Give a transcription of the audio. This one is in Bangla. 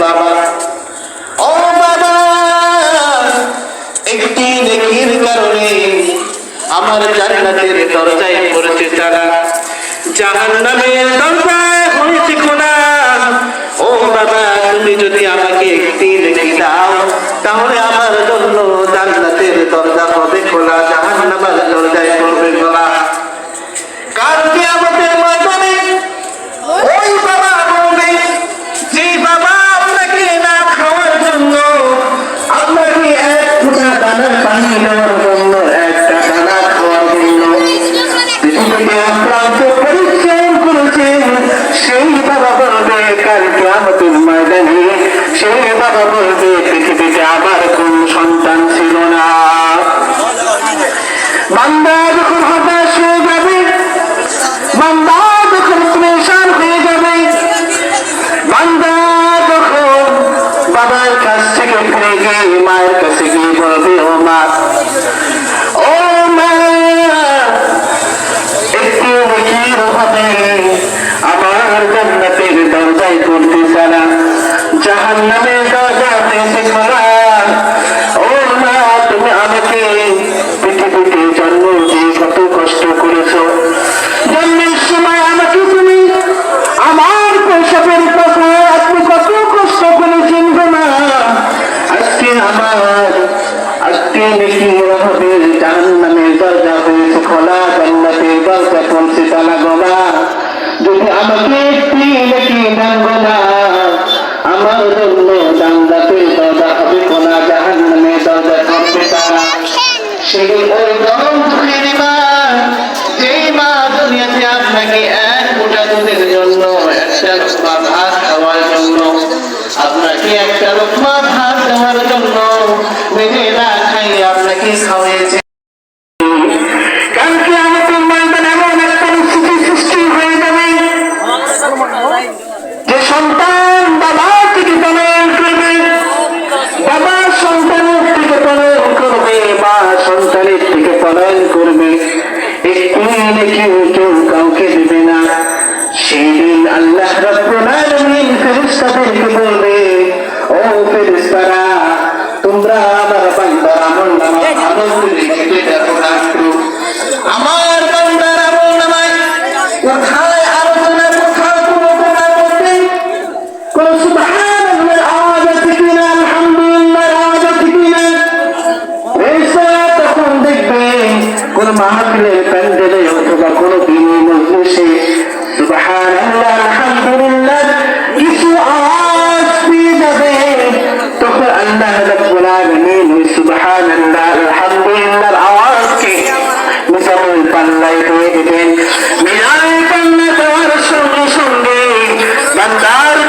বাবা। ও বাবা, একটি নেকির কারণে আমার জান্নাতের দরজায় পড়েছে তারা। জাহান দরজায় হয়েছে খোলা। ও বাবা, তুমি যদি আমাকে একটি নেকি দাও, তাহলে আমার জন্য জান্নাতের দরজা হবে খোলা। জাহান নামার দরজায় পড়বে খোলা। পৃথিবীতে আক্রান্ত পরিশ্রম করেছেন সেই বাবা বলবে, কাল কিয়ামতের ময়দানে সেই বাবা বলবে, পৃথিবীতে আবার দরজায় করতে সারা জাহান্নামের দরজা পেয়েছে খোলা ও মা তুমি আমাকে পৃথিবীতে জন্ম দিয়ে কত কষ্ট করেছ। জন্মের সময় আমাকে তুমি আমার কৈশবের কথা আপনি কত কষ্ট করেছেন গো মা আজকে আমার আজকে নাকি হবে জাহান্নামের দরজা হয়েছে খোলা জান্নাতের দরজা পৌঁছে তালা গোমা যদি আমাকে দান গোমা আমার জন্য মা এক ফোঁটা দুধের জন্য, একটা লোকমা ভাত খাওয়ার জন্য। আপনাকে একটা লোকমা ভাত দেওয়ার সন্তানের থেকে পলায়ন করবে। একটু কেউ কেউ কাউকে দেবে না? সেই দিন আল্লাহ রাব্বুল বলবে, ও ফেরেশতারা, তোমরা আমার বান্দার আমল নামা ভালো কোন মাহফিলের প্যান্ডেলে অথবা কোন দিনী মজলিসে আলহামদুলিল্লাহ, কিছু তখন আল্লাহ মিজানুল পাল্লায় দিয়ে দিবেন। পাল্লা সঙ্গে সঙ্গে বান্দার